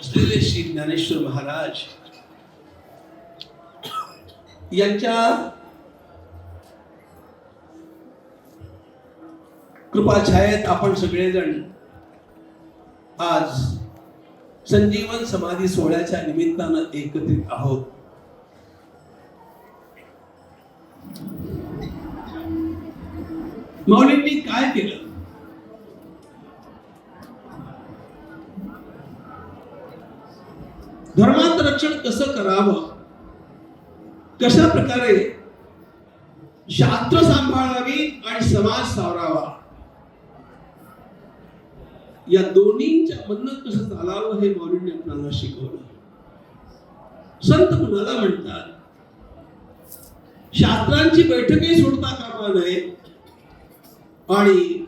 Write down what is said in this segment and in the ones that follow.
असलेले श्री ज्ञानेश्वर महाराज यांच्या कृपाछायेत आपण सगळेजण आज संजीवन समाधी सोहळ्याच्या निमित्तानं एकत्रित आहोत. मौलींनी काय केलं? धर्मांत रक्षण कसं करावं? कशा प्रकारे शास्त्र सांभाळावी आणि समाज सावरावा? या दोन्हींच्या मधनं कसं चालावं हे माऊलींनी आपल्याला शिकवलं. संत कुणाला म्हणतात? शास्त्रांची बैठकही सोडता कामा नये आणि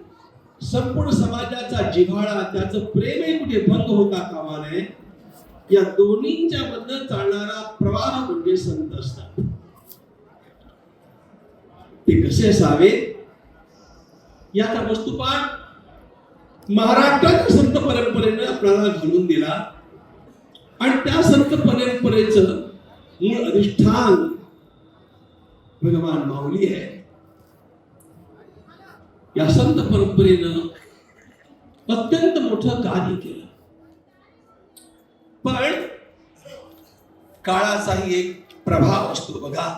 संपूर्ण समाजाचा जिव्हाळा त्याचं प्रेमही कुठे भंग होता कामा नये? या दोन्हींच्या मधनं चालणारा प्रवाह म्हणजे संत असतात. ते कसे असावे? याचा वस्तुपाठ महाराष्ट्राच्या संत परंपरेनं आपल्याला घालून दिला. आणि त्या संत परंपरेचं मूळ अधिष्ठान भगवान माऊली आहे. या संत परंपरेनं अत्यंत मोठं कार्य केलं. पण काळाचाही एक प्रभाव असतो. बघा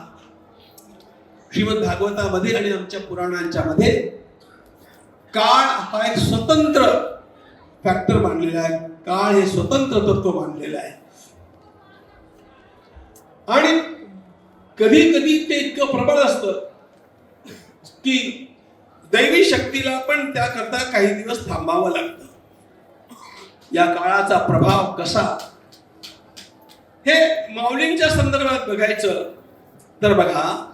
श्रीमद भागवतामध्ये आणि आमच्या पुराणांच्या मध्ये काळ हा एक स्वतंत्र फॅक्टर मानलेला आहे. काळ हे स्वतंत्र तत्व मानलेलं आहे. आणि कधी कधी ते इतकं प्रबळ असत की दैवी शक्तीला पण त्याकरता काही दिवस थांबावं लागतं. या काळाचा प्रभाव कसा? हे माऊलींच्या संदर्भात बघायचं तर बघा